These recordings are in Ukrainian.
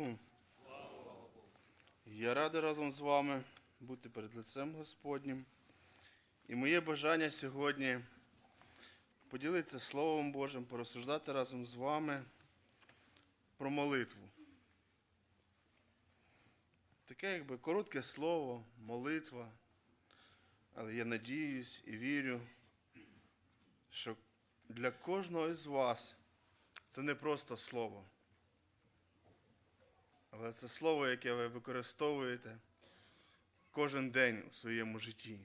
Богу. Я радий разом з вами бути перед лицем Господнім. І моє бажання сьогодні поділитися Словом Божим, порозсуждати разом з вами про молитву. Таке якби коротке слово, молитва. Але я надіюсь і вірю, що для кожного із вас це не просто слово. Але це слово, яке ви використовуєте кожен день у своєму житті.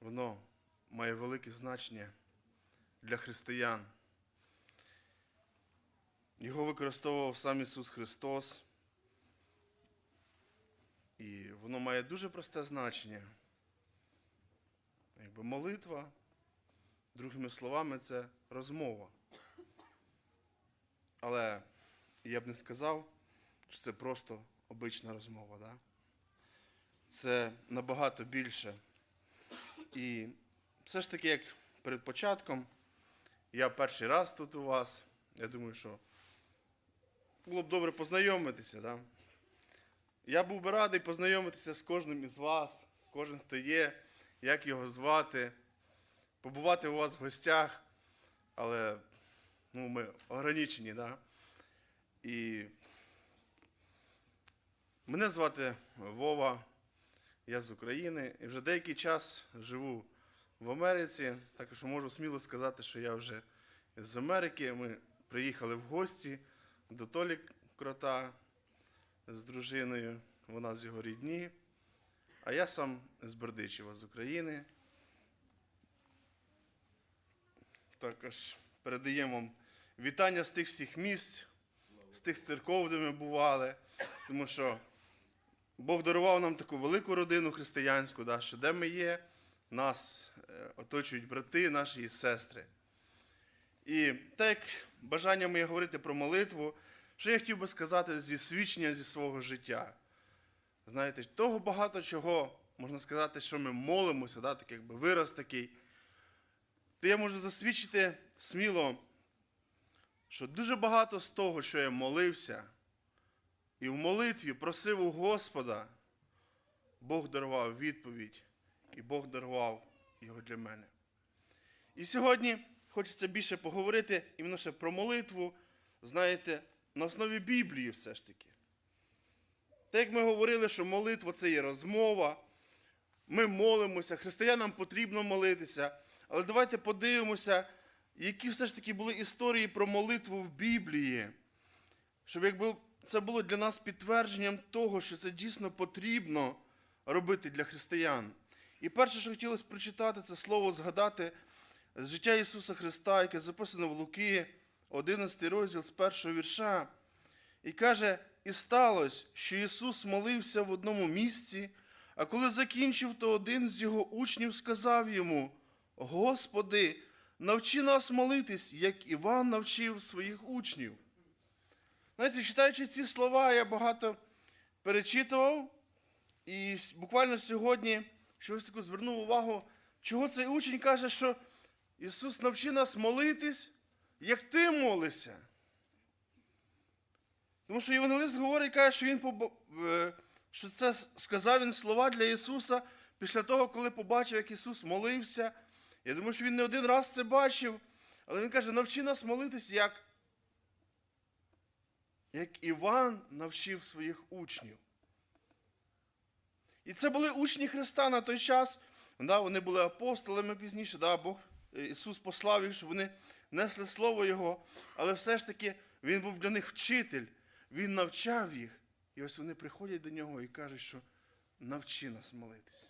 Воно має велике значення для християн. Його використовував сам Ісус Христос. І воно має дуже просте значення. Якби молитва, другими словами, це розмова. Але я б не сказав, що це просто обична розмова. Да? Це набагато більше. І все ж таки, як перед початком, я перший раз тут у вас. Я думаю, що було б добре познайомитися. Да? Я був би радий познайомитися з кожним із вас, кожен, хто є, як його звати, побувати у вас в гостях, але ну, ми ограничені, да? І мене звати Вова, я з України і вже деякий час живу в Америці. Також можу сміло сказати, що я вже з Америки. Ми приїхали в гості до Толі Крота з дружиною, вона з його рідні. А я сам з Бердичева, з України. Також передаємо вам вітання з тих всіх місць, з тих церков, де ми бували, тому що Бог дарував нам таку велику родину християнську, да, що де ми є, нас е, оточують брати, наші і сестри. І так бажання моє говорити про молитву, що я хотів би сказати зі свідчення зі свого життя. Знаєте, того багато чого, можна сказати, що ми молимося, да, так якби вираз такий, то я можу засвідчити сміло, що дуже багато з того, що я молився, і в молитві просив у Господа, Бог дарував відповідь, і Бог дарував його для мене. І сьогодні хочеться більше поговорити іменно ще про молитву, знаєте, на основі Біблії все ж таки. Так як ми говорили, що молитва це є розмова, ми молимося, християнам потрібно молитися. Але давайте подивимося, які все ж таки були історії про молитву в Біблії, щоб якби це було для нас підтвердженням того, що це дійсно потрібно робити для християн. І перше, що хотілося прочитати, це слово згадати з життя Ісуса Христа, яке записано в Луки, 11 розділ з першого вірша. І каже: І сталося, що Ісус молився в одному місці, а коли закінчив, то один з його учнів сказав йому: Господи, навчи нас молитись, як Іван навчив своїх учнів. Знаєте, читаючи ці слова, я багато перечитував, і буквально сьогодні щось таке звернув увагу, чого цей учень каже, що Ісус навчи нас молитись, як ти молишся. Тому що Євангелист говорить, каже, що він побо- е, що це сказав він слова для Ісуса після того, коли побачив, як Ісус молився. Я думаю, що він не один раз це бачив, але він каже, навчи нас молитись, як, як Іван навчив своїх учнів. І це були учні Христа на той час. Да, вони були апостолами пізніше, да, Бог е, Ісус послав їх, щоб вони несли Слово Його, але все ж таки Він був для них вчитель, Він навчав їх. І ось вони приходять до нього і кажуть, що навчи нас молитись.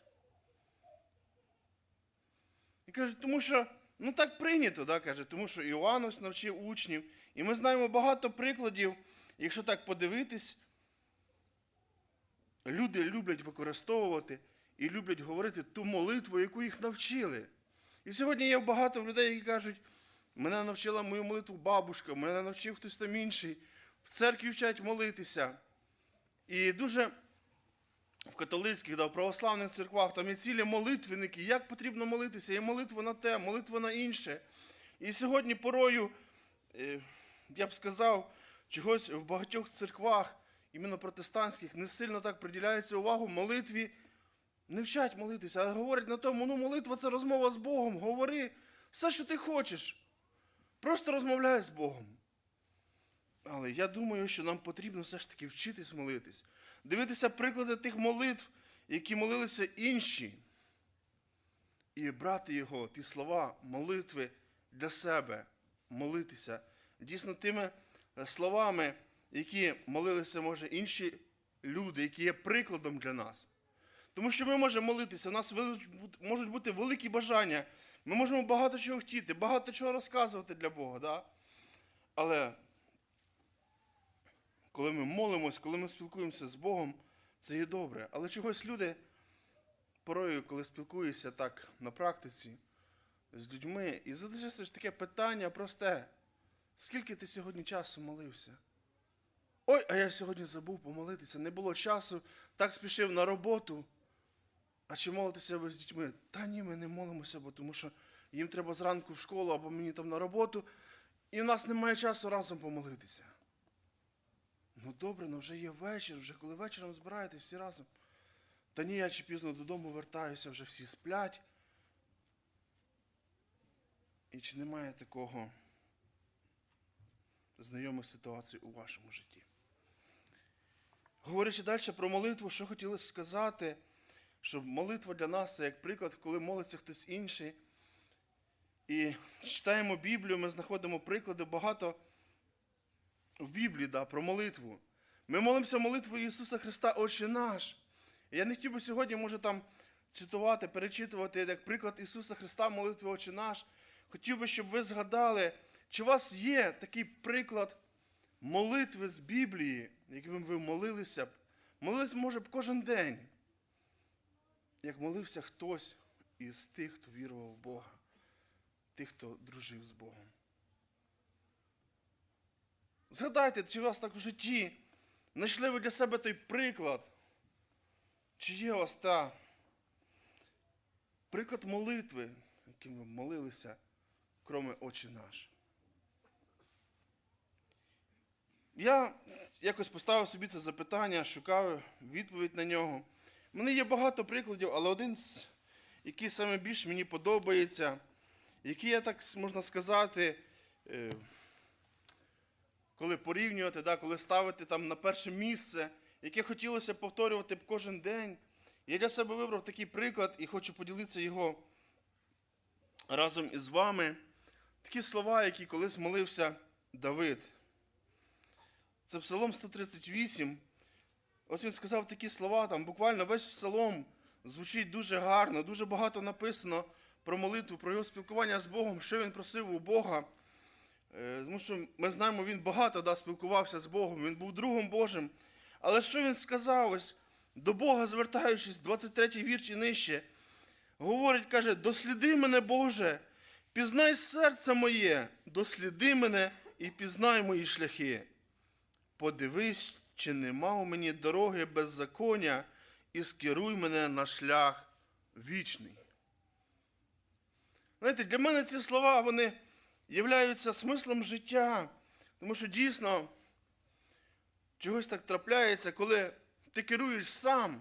І кажуть, тому що ну так прийнято, да, каже, тому що Іоанн ось навчив учнів. І ми знаємо багато прикладів, якщо так подивитись, люди люблять використовувати і люблять говорити ту молитву, яку їх навчили. І сьогодні є багато людей, які кажуть, мене навчила мою молитву бабушка, мене навчив хтось там інший. В церкві вчать молитися. І дуже в католицьких, да, в православних церквах там є цілі молитвенники, як потрібно молитися. Є молитва на те, молитва на інше. І сьогодні порою, е, я б сказав, чогось в багатьох церквах, іменно протестантських, не сильно так приділяється увагу молитві. Не вчать молитися, а говорять на тому, ну молитва це розмова з Богом. Говори все, що ти хочеш. Просто розмовляй з Богом. Але я думаю, що нам потрібно все ж таки вчитись молитись, дивитися приклади тих молитв, які молилися інші, і брати його, ті слова, молитви для себе, молитися дійсно тими е, словами, які молилися, може, інші люди, які є прикладом для нас. Тому що ми можемо молитися, у нас можуть бути великі бажання, ми можемо багато чого хотіти, багато чого розказувати для Бога. Да? Але коли ми молимось, коли ми спілкуємося з Богом, це є добре. Але чогось люди порою, коли спілкуюся так на практиці з людьми, і задаєш ж таке питання просте: скільки ти сьогодні часу молився? Ой, а я сьогодні забув помолитися, не було часу, так спішив на роботу. А чи молитися ви з дітьми? Та ні, ми не молимося, бо тому що їм треба зранку в школу або мені там на роботу, і в нас немає часу разом помолитися. Ну добре, ну вже є вечір, вже коли вечором збираєтесь всі разом. Та ні, я чи пізно додому вертаюся, вже всі сплять. І чи немає такого знайомих ситуацій у вашому житті? Говорячи далі про молитву, що хотілося сказати, що молитва для нас це як приклад, коли молиться хтось інший. І читаємо Біблію, ми знаходимо приклади багато в Біблії да, про молитву. Ми молимося молитвою Ісуса Христа, Отче наш. Я не хотів би сьогодні, може, там цитувати, перечитувати як приклад Ісуса Христа, молитви Отче наш. Хотів би, щоб ви згадали, чи у вас є такий приклад молитви з Біблії, яким ви молилися б. Молились, може б, кожен день, як молився хтось із тих, хто вірував в Бога, тих, хто дружив з Богом. Згадайте, чи у вас так в житті знайшли ви для себе той приклад? Чи є у вас та приклад молитви, яким ви молилися, кроме Отче наш? Я якось поставив собі це запитання, шукав відповідь на нього. У мене є багато прикладів, але один, з який саме більш мені подобається, який я так можна сказати, е, коли порівнювати, да, коли ставити там на перше місце, яке хотілося повторювати б кожен день. Я для себе вибрав такий приклад і хочу поділитися його разом із вами. Такі слова, які колись молився Давид. Це Псалом 138. Ось він сказав такі слова, там буквально весь псалом звучить дуже гарно, дуже багато написано про молитву, про його спілкування з Богом, що він просив у Бога. Е, Тому що ми знаємо, він багато да, спілкувався з Богом, він був другом Божим. Але що він сказав? Ось до Бога звертаючись, 23 вірш і нижче, говорить, каже: досліди мене, Боже, пізнай серце моє, досліди мене і пізнай мої шляхи. Подивись, чи нема у мені дороги беззаконня, і скеруй мене на шлях вічний. Знаєте, для мене ці слова вони являються смислом життя, тому що дійсно чогось так трапляється, коли ти керуєш сам,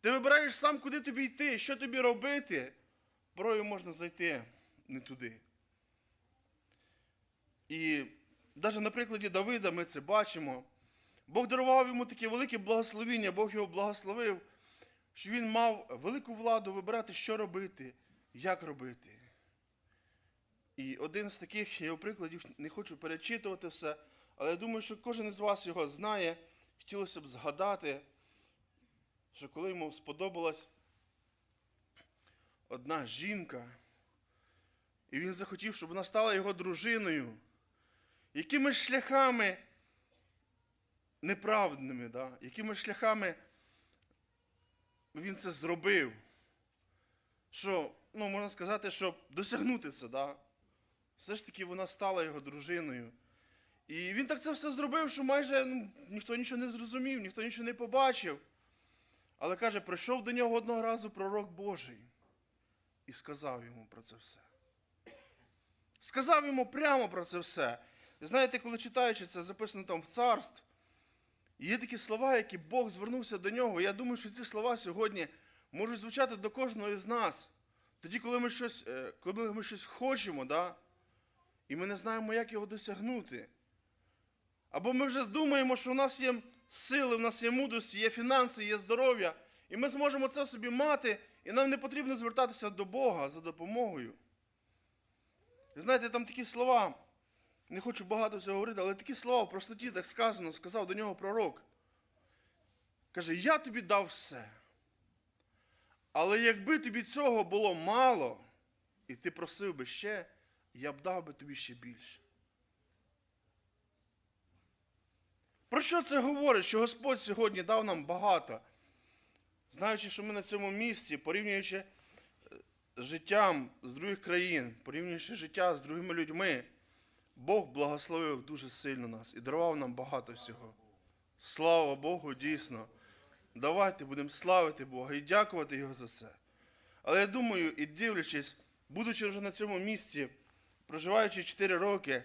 ти вибираєш сам, куди тобі йти, що тобі робити, порою можна зайти не туди. І навіть на прикладі Давида ми це бачимо. Бог дарував йому таке велике благословіння, Бог його благословив, що він мав велику владу вибирати, що робити, як робити. І один з таких його прикладів, не хочу перечитувати все, але я думаю, що кожен із вас його знає. Хотілося б згадати, що коли йому сподобалась одна жінка, і він захотів, щоб вона стала його дружиною, якими шляхами неправдними, да? якими шляхами він це зробив, що, ну, можна сказати, щоб досягнути це, да? Все ж таки вона стала його дружиною. І він так це все зробив, що майже ну, ніхто нічого не зрозумів, ніхто нічого не побачив. Але каже, прийшов до нього одного разу пророк Божий і сказав йому про це все. Сказав йому прямо про це все. І знаєте, коли читаючи це, записано там в царств, є такі слова, які Бог звернувся до нього. Я думаю, що ці слова сьогодні можуть звучати до кожного із нас. Тоді, коли ми щось, е, коли ми щось хочемо, да? І ми не знаємо, як його досягнути. Або ми вже думаємо, що у нас є сили, в нас є мудрості, є фінанси, є здоров'я, і ми зможемо це собі мати, і нам не потрібно звертатися до Бога за допомогою. І знаєте, там такі слова, не хочу багато всього говорити, але такі слова в простоті так сказано, сказав до нього пророк. Каже, я тобі дав все. Але якби тобі цього було мало, і ти просив би ще, я б дав би тобі ще більше. Про що це говорить? Що Господь сьогодні дав нам багато. Знаючи, що ми на цьому місці, порівнюючи е, життям з других країн, порівнюючи життя з другими людьми, Бог благословив дуже сильно нас і дарував нам багато всього. Слава Богу, дійсно. Давайте будемо славити Бога і дякувати Його за це. Але я думаю, і дивлячись, будучи вже на цьому місці, проживаючи 4 роки,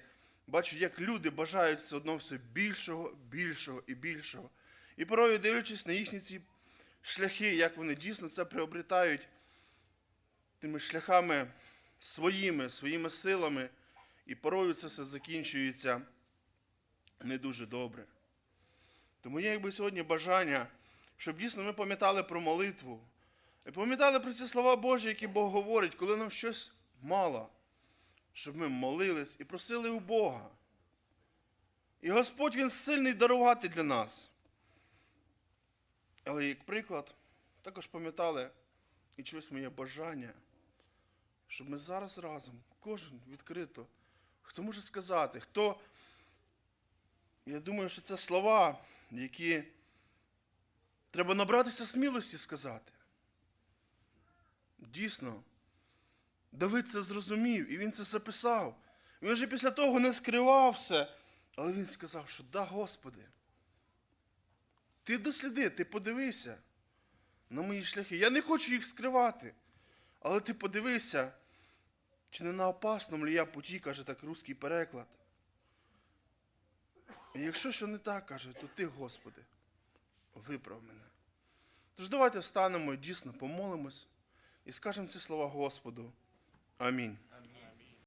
бачу, як люди бажають все одно все більшого, більшого і більшого. І порою дивлячись на їхні ці шляхи, як вони дійсно це приобретають тими шляхами своїми, своїми силами, і порою це все закінчується не дуже добре. Тому є якби сьогодні бажання, щоб дійсно ми пам'ятали про молитву. І пам'ятали про ці слова Божі, які Бог говорить, коли нам щось мало, щоб ми молились і просили у Бога. І Господь Він сильний дарувати для нас. Але як приклад, також пам'ятали і чогось моє бажання, щоб ми зараз разом, кожен відкрито, хто може сказати, хто. Я думаю, що це слова, які треба набратися смілості сказати. Дійсно, Давид це зрозумів, і він це записав. Він вже після того не скривав все, але він сказав, що да, Господи, ти досліди, ти подивися на мої шляхи. Я не хочу їх скривати, але ти подивися, чи не на опасному лі я путі, каже так русський переклад. І якщо що не так, каже, то ти, Господи, виправ мене. Тож давайте встанемо і дійсно помолимось і скажемо ці слова Господу. Амінь.